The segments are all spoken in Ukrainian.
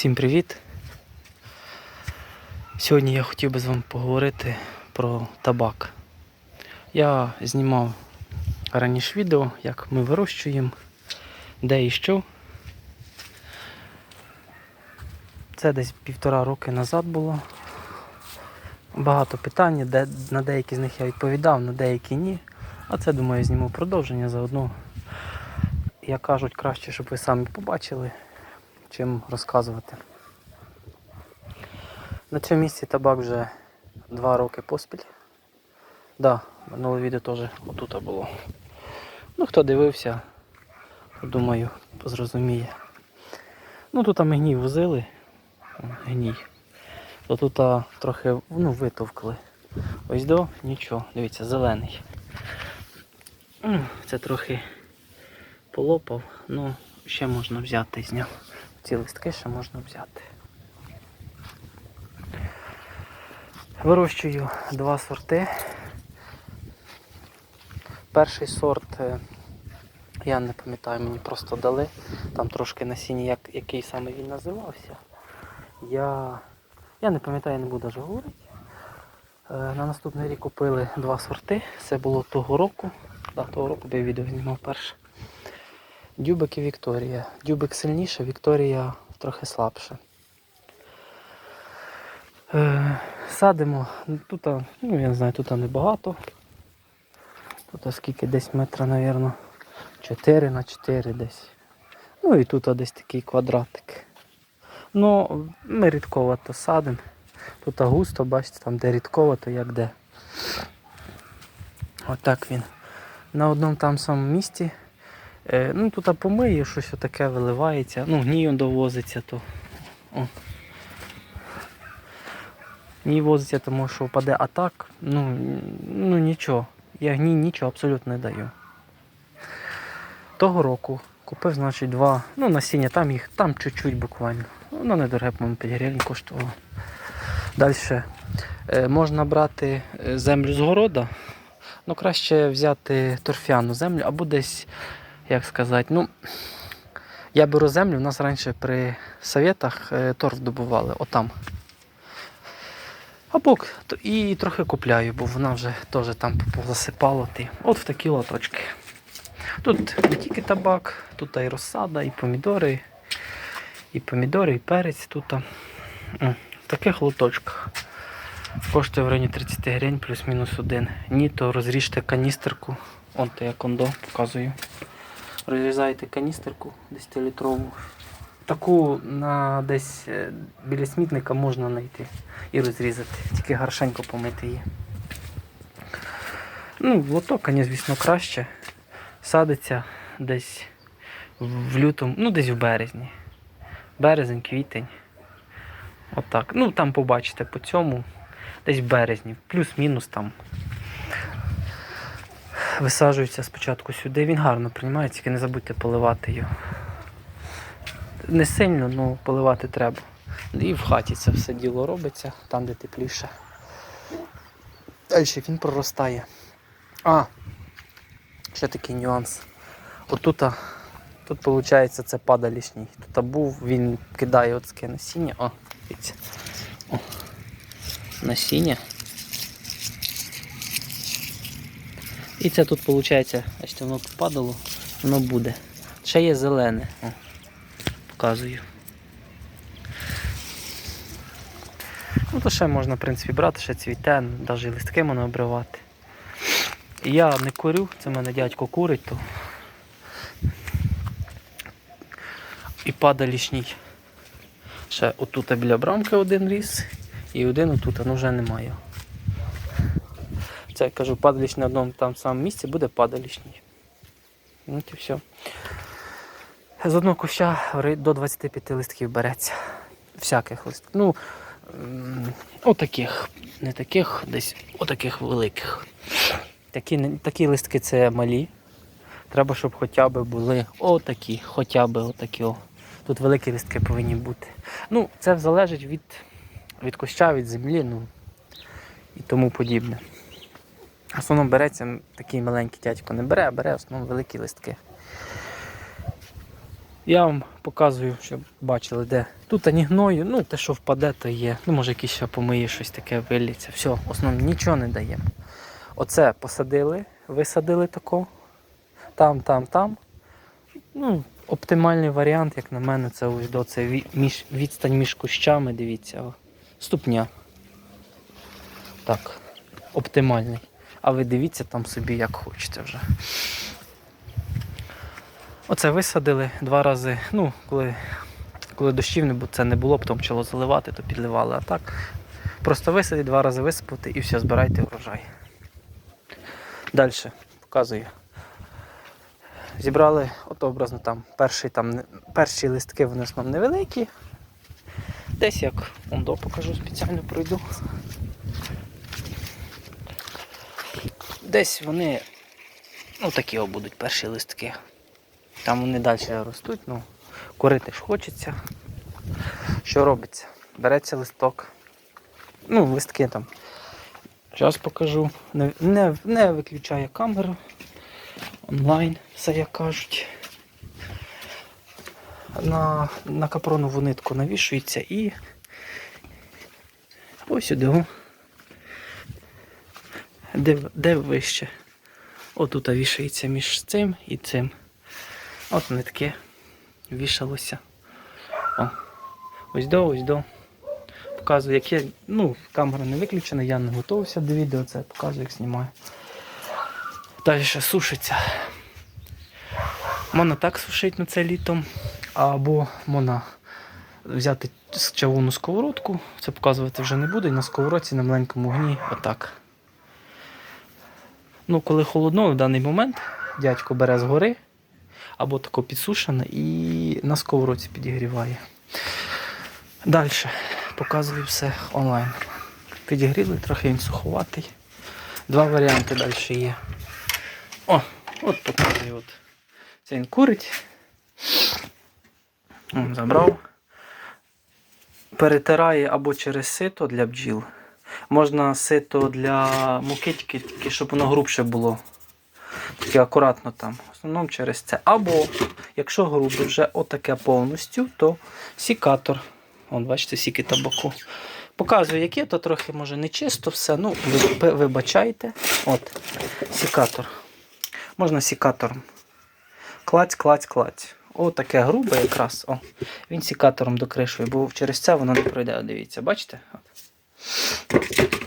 Всім привіт! Сьогодні я хотів би з вами поговорити про табак. Я знімав раніше відео, як ми вирощуємо, де і що. Це десь півтора роки назад було. Багато питань, де, на деякі з них я відповідав, на деякі ні. А це, думаю, зніму продовження заодно. Як кажуть, краще, щоб ви самі побачили, чим розказувати. На цьому місці табак вже два роки поспіль. Да, минуле відео теж отут було. Ну, хто дивився, думаю, зрозуміє. Ну тут ми гній возили. Гній. То тут трохи ну, витовкли. Ось до нічого. Дивіться, зелений. Це трохи полопав, ну ще можна взяти з нього. Ці листки ще можна взяти. Вирощую два сорти. Перший сорт, е, я не пам'ятаю, мені просто дали. Там трошки насіння, як, який саме він називався. Я, я не пам'ятаю, не буду вже говорити. Е, На наступний рік купили два сорти. Це було того року. Да, того року, бо я відео знімав перше. Дюбик і Вікторія. Дюбик сильніше, Вікторія трохи слабше. Е, садимо. Тут, ну я не знаю, тут небагато. Тут скільки десь метра, мабуть, 4 на 4 десь. Ну і тут десь такий квадратик. Ну, ми рідковато садимо. Тут густо, бачите, там де рідковато, як де. Отак він. На одному там самому місці. Е, ну тут помиє, щось таке виливається. Ну, гній довозиться, то. О. Гній возиться, тому що впаде а так, ну, ну нічого. Я гній нічого абсолютно не даю. Того року купив, значить, два, ну, насіння, там їх, там чуть-чуть буквально. Воно недороге, по-моєму, 5 гривень коштувало. Далі. Е, можна брати е, землю з города, ну краще взяти торфяну землю або десь, як сказати, ну, я беру землю, у нас раніше при совєтах е, торф добували, отам. Або і трохи купляю, бо вона вже теж там засипала. От в такі лоточки. Тут не тільки табак, тут і розсада, і помідори, і помідори, і перець тут. В таких лоточках. Коштує в районі 30 гривень плюс-мінус один. Ні, то розріжте каністерку. Он то я кондо показую. Розрізаєте каністерку 10-літрову. Таку на десь е, біля смітника можна знайти і розрізати. Тільки гаршенько помити її. Ну, в лоток, звісно, краще. Садиться десь в лютому, ну десь в березні. Березень, квітень. Отак. Ну там побачите по цьому. Десь в березні, плюс-мінус там. Висаджується спочатку сюди. Він гарно приймається, тільки не забудьте поливати його. Не сильно, але поливати треба. І в хаті це все діло робиться, там де тепліше. Далі він проростає. А, ще такий нюанс. Отут, тут виходить це падалішній. Тут був, він кидає таке насіння. О, дивіться. О, насіння. І це тут виходить, бачите, воно попадало, воно буде. Ще є зелене. О, показую. Ну, то ще можна, в принципі, брати, ще цвіте, навіть листки можна обривати. Я не курю, це в мене дядько курить, то і падалішній. Ще отут біля брамки один ріс, і один отут, ну вже немає. Це я кажу, падалішній на одному там самому місці буде падалішній. Ну от і все. З одного куща до 25 листків береться. Всяких листків. Ну, отаких. Не таких, десь отаких великих. Такі, такі листки це малі. Треба, щоб хоча б були отакі, хоча б отакі. Тут великі листки повинні бути. Ну, це залежить від, від куща, від землі, ну і тому подібне. В основному береться такий маленький дядько не бере, а бере в основному великі листки. Я вам показую, щоб бачили, де. Тут ані гною, ну те, що впаде, то є. Ну, може, якісь ще помиє щось таке виліться. Все, основне нічого не даємо. Оце посадили, висадили тако. Там, там, там. Ну, оптимальний варіант, як на мене, це ось до це між, відстань між кущами, дивіться. Ступня. Так, оптимальний. А ви дивіться там собі як хочете вже. Оце висадили два рази. Ну, коли, коли дощів не було, це не було, потім почало заливати, то підливали. А так просто висадити, два рази висипати і все, збирайте урожай. Далі показую. Зібрали, от образно там перший, там перші листки вони в основному невеликі. Десь як ондо покажу, спеціально пройду. Десь вони, ну такі о будуть перші листки. Там вони далі ростуть, ну, курити ж хочеться. Що робиться? Береться листок. Ну, листки там. Зараз покажу. Не, не, не виключаю камеру. Онлайн, все як кажуть. На, на капронову нитку навішується і ось сюди. Де, де вище? Отут вішається між цим і цим. От нитки вішалося. О. Ось до, ось до. Показую, як я. Ну, камера не виключена, я не готувався до відео, це показую, як знімаю. Далі ще сушиться. Можна так сушити на це літом, або можна взяти чавунну сковородку, це показувати вже не буду, і на сковородці на маленькому вогні отак. Ну, коли холодно, в даний момент дядько бере згори, або тако підсушене і на сковородці підігріває. Далі показую все онлайн. Підігріли, трохи він суховатий. Два варіанти далі є. О, от показую. От. Це він курить. Забрав. Перетирає або через сито для бджіл. Можна сито для муки, тільки, щоб воно грубше було. Тільки акуратно там. В основному через це. Або, якщо грубе вже отаке повністю, то сікатор. Вон, бачите, сіки табаку. Показую, яке, то трохи може не чисто все. Ну, вибачайте. От, сікатор. Можна сікатором. Клаць, клаць, клаць. О, таке грубе якраз. О, він сікатором докришує, бо через це воно не пройде. Дивіться, бачите?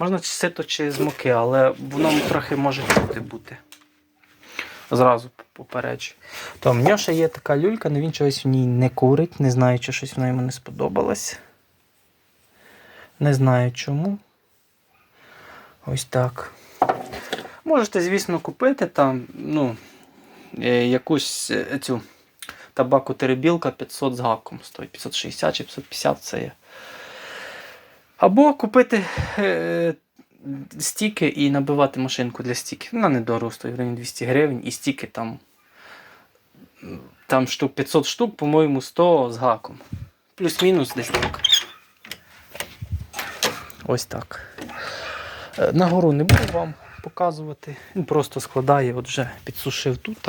Можна чи сито чи з муки, але воно трохи може чути бути. Зразу попереджу. То в нього ще є така люлька, але він чогось в ній не курить. Не знаю, чи щось вона йому не сподобалось. Не знаю чому. Ось так. Можете, звісно, купити там, ну, е, якусь е, цю табаку теребілка 500 з гаком стоїть. 560 чи 550 це є. Або купити е, стіки і набивати машинку для стіків. Вона недорого стоїть, районі 200 гривень, і стіки там, там штук 500 штук, по-моєму, 100 з гаком. Плюс-мінус десь так. Ось так. Е, Нагору не буду вам показувати. Він просто складає, от вже підсушив тут.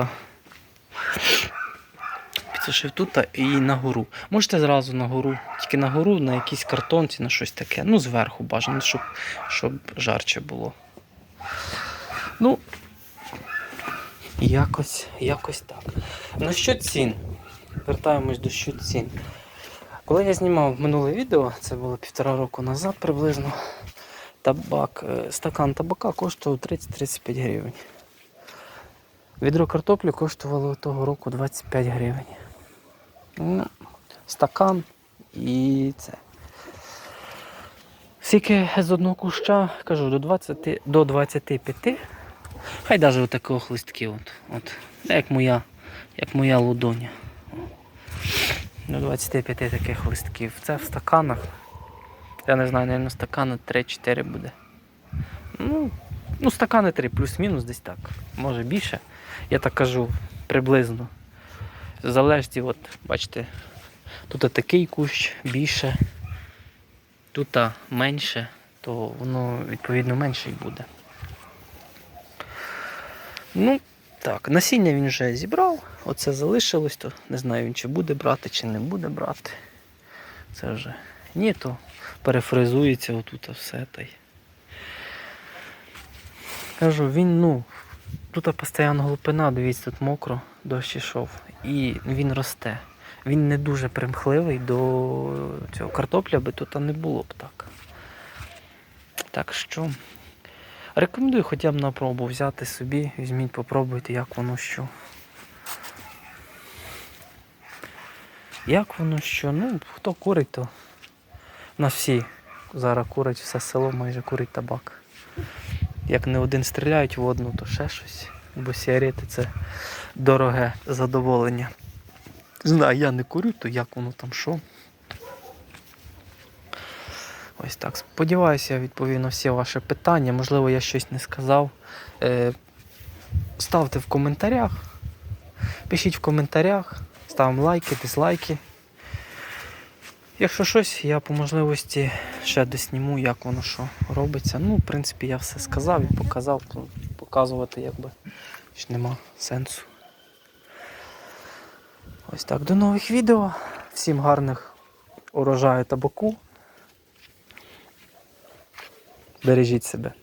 А. Підсушив тут і нагору. Можете зразу нагору, тільки нагору на якійсь картонці, на щось таке. Ну, зверху бажано, щоб, щоб жарче було. Ну, якось, якось так. Ну що цін? Вертаємось до що цін. Коли я знімав минуле відео, це було півтора року назад приблизно. Табак, е, стакан табака коштував 30-35 гривень. Відро картоплі коштувало того року 25 гривень. Ну, стакан і це. Скільки з одного куща, кажу, до 20, до 25. Хай навіть отакого хлистки. От, от, як моя, як моя лудоня. До 25 таких листків. Це в стаканах. Я не знаю, мабуть, стакана 3-4 буде. Ну, ну, стакани 3, плюс-мінус десь так. Може більше. Я так кажу приблизно. Залежить, от, бачите, тут такий кущ більше, тут менше, то воно відповідно менше й буде. Ну, Так, насіння він вже зібрав, оце залишилось, то не знаю він чи буде брати, чи не буде брати. Це вже ні, то перефризується отут все та й. Кажу, він, ну, тут постійно глупина, дивіться, тут мокро, дощ ішов. І він росте. Він не дуже примхливий до цього картопля би тут не було б так. Так що рекомендую хоча б на пробу взяти собі, візьміть, попробуйте, як воно що. Як воно що? Ну, хто курить, то у нас всі зараз курять, все село майже курить табак. Як не один стріляють в одну, то ще щось. Бо сігарети це дороге задоволення. Знаю, я не курю, то як воно там що. Ось так. Сподіваюся, я відповів на всі ваші питання. Можливо, я щось не сказав. Е, ставте в коментарях. Пишіть в коментарях, ставимо лайки, дизлайки. Якщо щось, я по можливості ще досніму, як воно що робиться. Ну, в принципі, я все сказав і показав, показувати якби ж нема сенсу. Ось так, до нових відео. Всім гарних урожаю табаку. Бережіть себе.